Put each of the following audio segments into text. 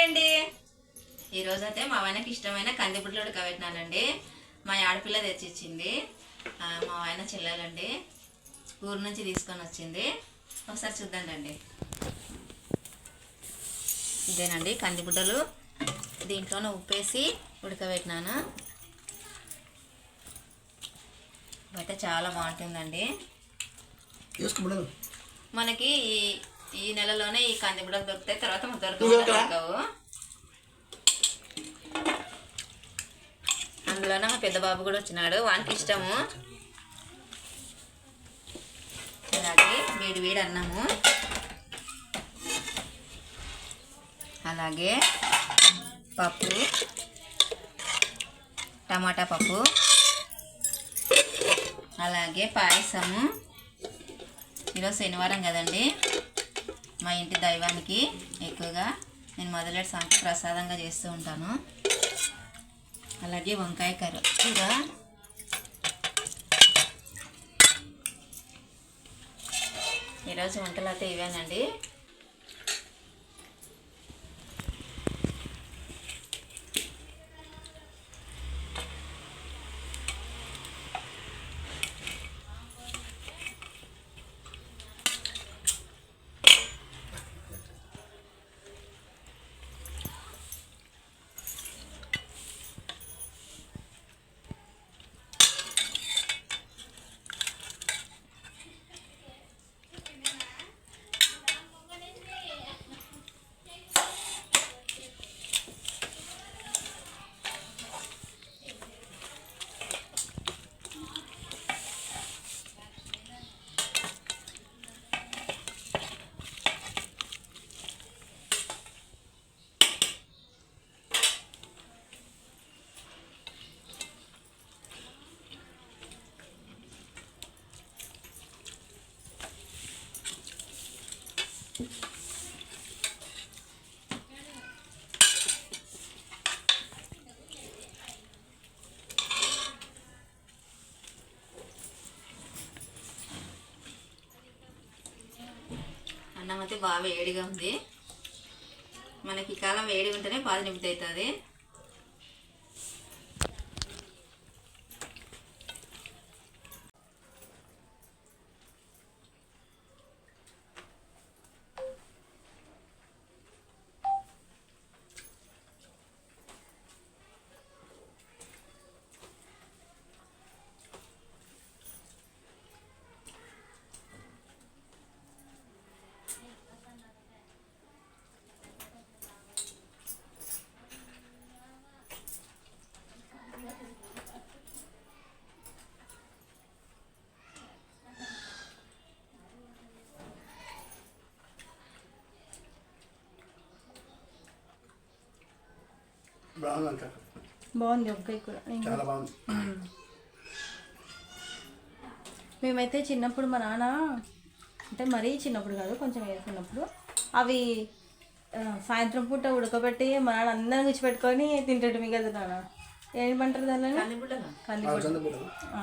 Hi అండి ఈరోజు అయితే మా ఆయనకి ఇష్టమైన కందిపుట్లు ఉడకబెట్టినానండి. మా ఆడపిల్ల తెచ్చిచ్చింది. మా ఆయన చెల్లెలండి. ఊరు నుంచి తీసుకొని వచ్చింది. ఒకసారి చూద్దాండి ఇదేనండి కందిబుడ్డలు దీంట్లోనే ఉప్పేసి ఉడకబెట్టినాను. అయితే చాలా బాగుంటుందండి. మనకి ఈ ఈ నెలలోనే ఈ కందిబుడలు దొరుకుతాయి తర్వాత? దొరకవు. అందులోనే మా పెద్ద బాబు కూడా వచ్చినాడు వానికి ఇష్టము. అలాగే వేడి వేడి అన్నము. అలాగే పప్పు టమాటా పప్పు అలాగే పాయసము. ఈరోజు శనివారం కదండి. మా ఇంటి దైవానికి ఎక్కువగా నేను మొదలెట్ సాంకి ప్రసాదంగా చేస్తూ ఉంటాను. అలాగే వంకాయ కర్రీ కూర ఈరోజు వంటలు అయితే ఇవేనండి. అయితే బాగా వేడిగా ఉంది. మనకి కాలం వేడి ఉంటేనే పాది నిమిది అవుతుంది బాగుంది వంకాయ కూర చాలా బాగుంది. మేమైతే చిన్నప్పుడు మా నాన్న అంటే మరీ చిన్నప్పుడు కాదు కొంచెం వేసుకున్నప్పుడు అవి సాయంత్రం పూట ఉడకబెట్టి మా నాన్న అందరం కూర్చోపెట్టుకొని తింటాడు మీ కదా నాన్న. ఏమంటారు దాన్ని? కందిబుడ్డలు కంది ఆ చంద్రపూట ఆ.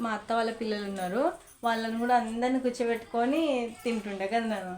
మా అత్త వాళ్ళ పిల్లలు ఉన్నారు వాళ్ళని కూడా అందరిని కూర్చోబెట్టుకొని తింటుండే కదా నాన్న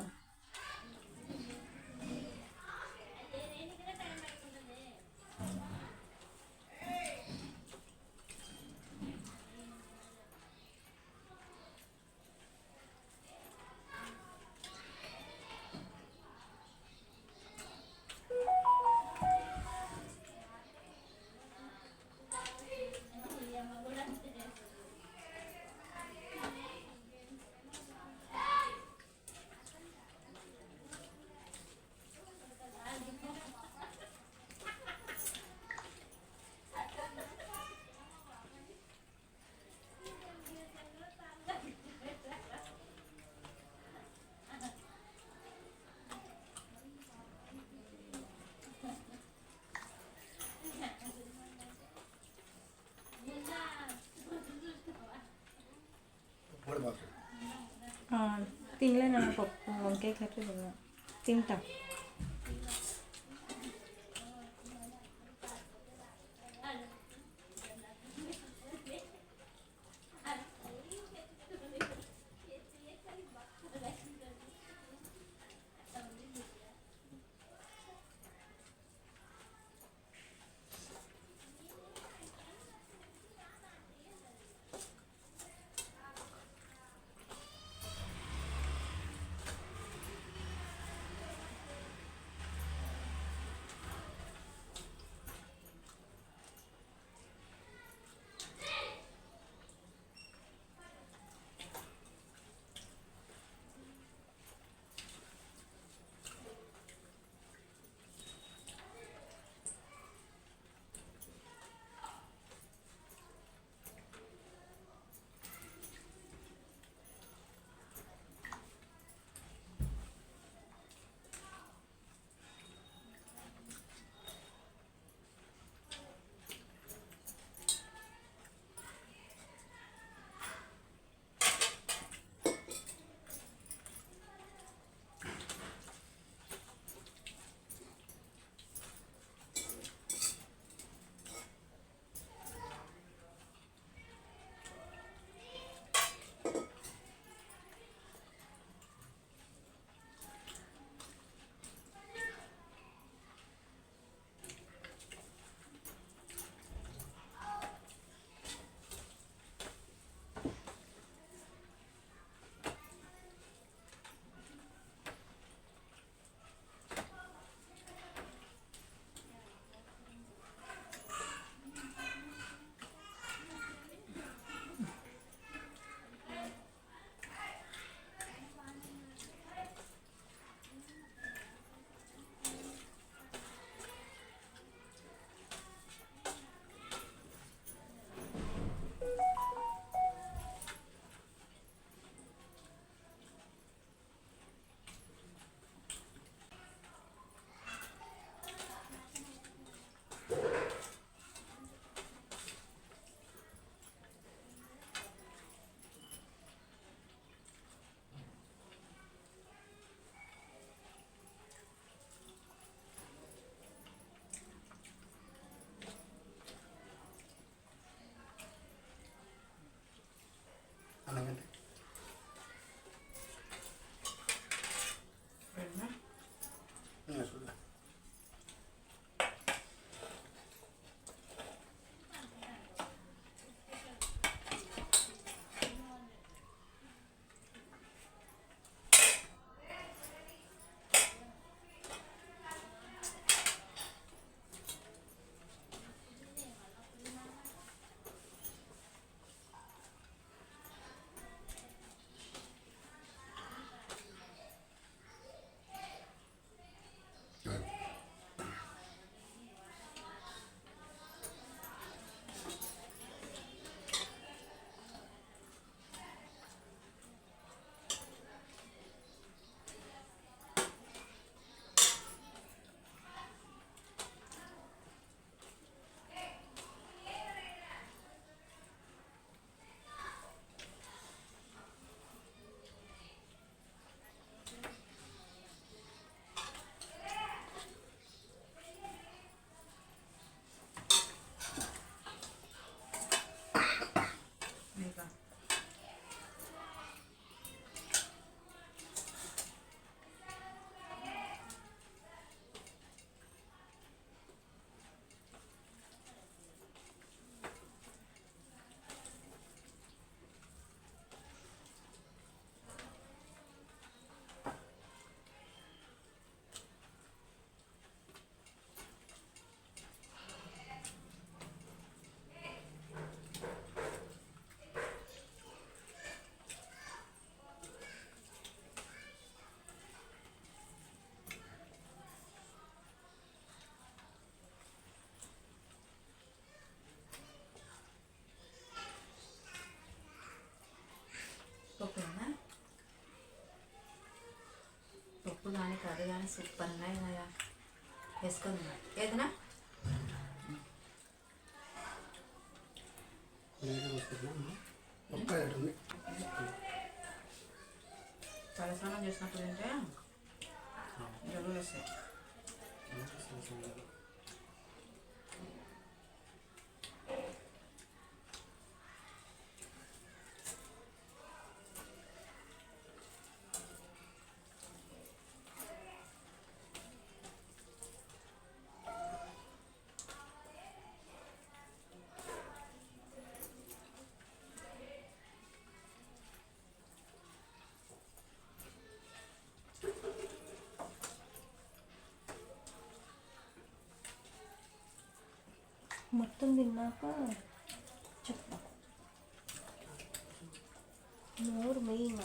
కూడా బాగుంది ఆ, తినలే నాన్న పప్పు వంకాయ కర్రీ తిన్నా తింటా కర్రీ కానీ సూపర్ ఉన్నాయి కదా వేసుకుంది ఏదైనా తలస్నానం చేసినప్పుడు తింటే జలుబు వేస్తాయి మొత్తం తిన్నాక చెప్పు నోరు మెయిన్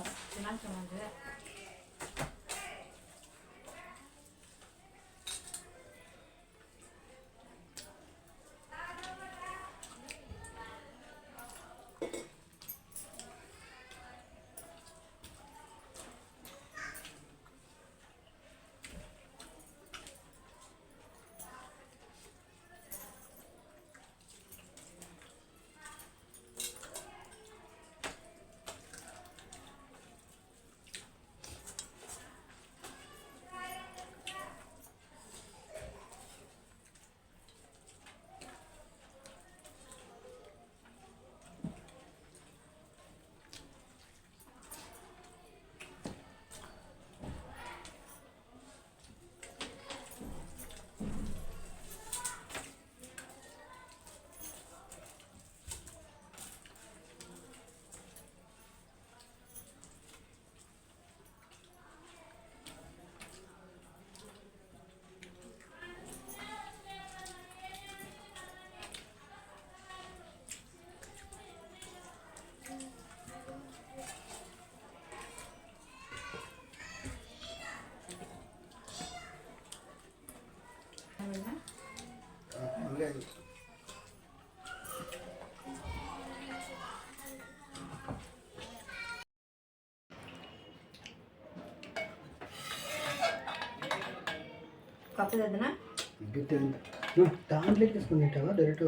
డైరెక్ట్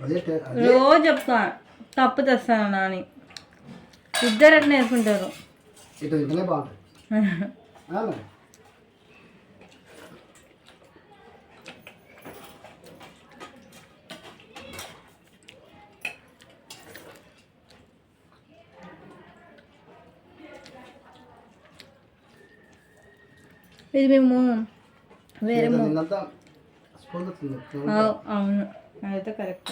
అదే రోజు చెప్తా. తప్పు తెస్తాను నాని. ఇద్దరు అట్లా నేర్చుకుంటారు ఇటు బాగుంటుంది. ఇది మేము వేరే ఇక మో- నిన్నంతా స్పూన్ వస్తుంది అవు- అవును అదైతే కరెక్ట్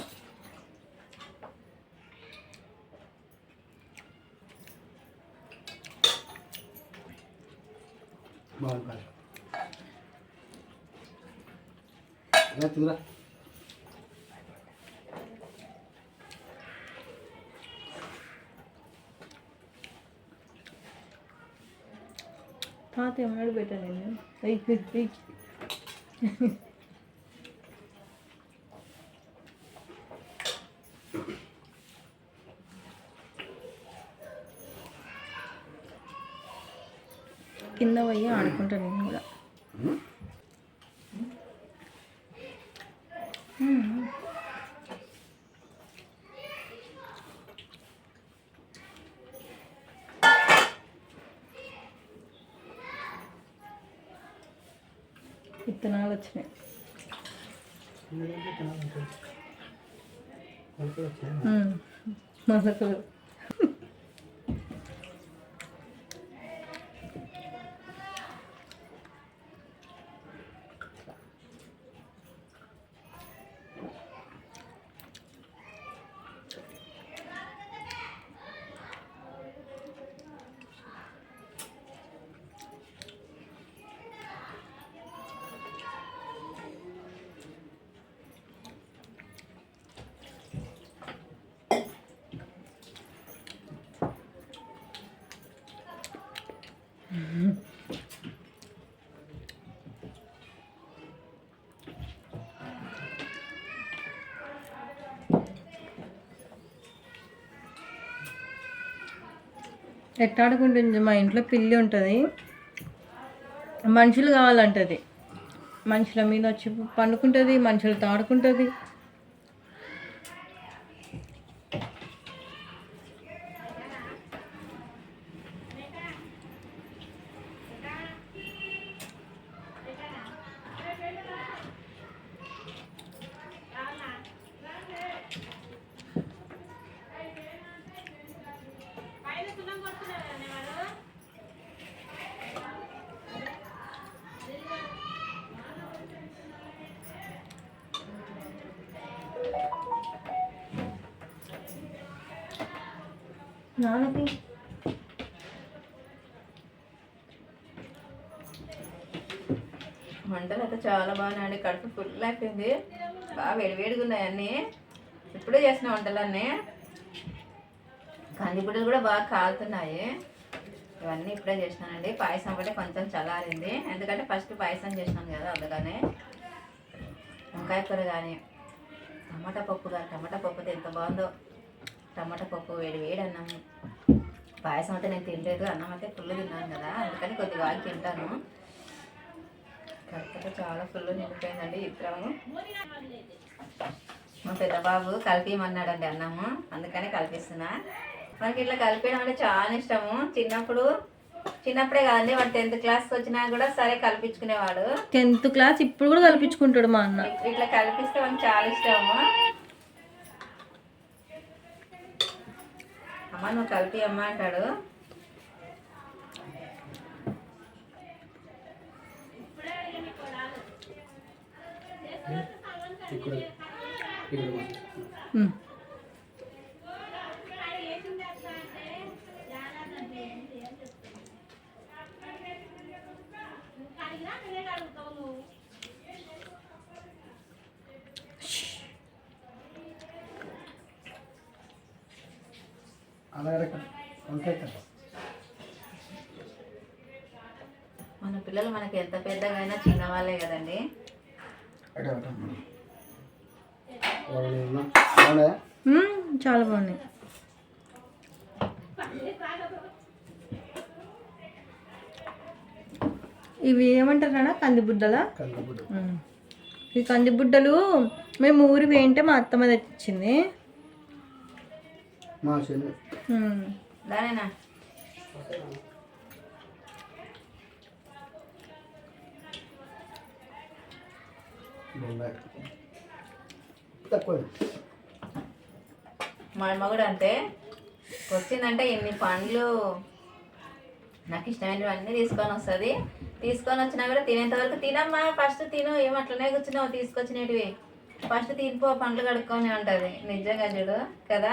బాగుంటుంది ఇలా తిందిరా తాత ఏమన్నాడు పెట్టాను నేను వెయిట్ వెయిట్ వెయిట్ కింద పోయి ఆడుకుంటాను నేను కూడా విత్తనాలు వచ్చినాయి. మొలకలు ఎట్టాడుకుంటుంది? మా ఇంట్లో పిల్లి ఉంటుంది. మనుషులు కావాలంటది. మనుషుల మీద వచ్చి పండుకుంటుంది మనుషులతో ఆడుకుంటుంది. నాన్నకి వంటలు అయితే చాలా బాగున్నాయండి కడుపు ఫుల్ అయిపోయింది. బాగా వేడివేడిగా ఉన్నాయి అన్నీ. ఇప్పుడే చేసిన వంటలన్నీ. కందిపుడులు కూడా బాగా కాలుతున్నాయి. ఇవన్నీ ఇప్పుడే చేసినానండి. పాయసం కూడా కొంచెం చల్లారింది. ఎందుకంటే ఫస్ట్ పాయసం చేసినాను కదా అందుకనే. వంకాయ కూర కానీ టమాటా పప్పు కానీ టమాటా పప్పు ఎంత బాగుందో. టమాటా పప్పు వేడి వేడి అన్నం. పాయసం అయితే నేను తినలేదు అన్నం అయితే ఫుల్ తిన్నాను కదా అందుకని కొద్దిగా ఆగి తింటాను. కరెక్ట్గా చాలా ఫుల్ నిండిపోయిందండి ఇద్దరము మా పెద్ద బాబు కలిపిమన్నాడండి అన్నము అందుకని కలిపిస్తున్నా. మనకి ఇట్లా కలిపేయడం అంటే చాలా ఇష్టము. చిన్నప్పుడు చిన్నప్పుడే కదండి వాడు టెన్త్ క్లాస్కి వచ్చినా కూడా సరే కల్పించుకునేవాడు. టెన్త్ క్లాస్ ఇప్పుడు కూడా కల్పించుకుంటాడు మా అన్న. ఇట్లా కల్పిస్తే మనకు చాలా ఇష్టము. అమ్మ నువ్వు కలిపి అమ్మ అంటాడు. ఇక్కడ. ఇక్కడ ఉమ్. అలాగే వంకాయ కర్ర. మన పిల్లలు మనకి ఎంత పెద్దగా అయినా చిన్నవాళ్ళే కదండి. చాలా బాగున్నాయి. ఇవి ఏమంటారా కందిబుడ్డలా. ఈ కందిబుడ్డలు మేము ఊరి వేయంటే మా అత్తమ్మ తెచ్చింది. దానేనా? తక్కువ మా అమ్మ అంతే వచ్చిందంటే ఇన్ని పండ్లు నాకు ఇష్టమైనవి అన్నీ తీసుకొని వస్తుంది. తీసుకొని వచ్చినా కూడా తినేంత వరకు తినమ్మా ఫస్ట్ తిను ఏం అట్లనే కూర్చున్నావు తీసుకొచ్చినవి ఫస్ట్ తినిపో పండ్లు కడుక్కొని ఉంటుంది. నిజంగా చూడు కదా?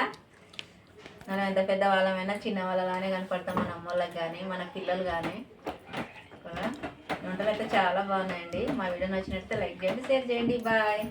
మనం ఎంత పెద్ద వాళ్ళమైనా చిన్న వాళ్ళలానే కనపడతాం మన అమ్మోళ్ళకి కానీ మన పిల్లలు కానీ వంటలు అయితే చాలా బాగున్నాయండి. మా వీడియో నచ్చినట్లయితే లైక్ చేయండి షేర్ చేయండి. బాయ్.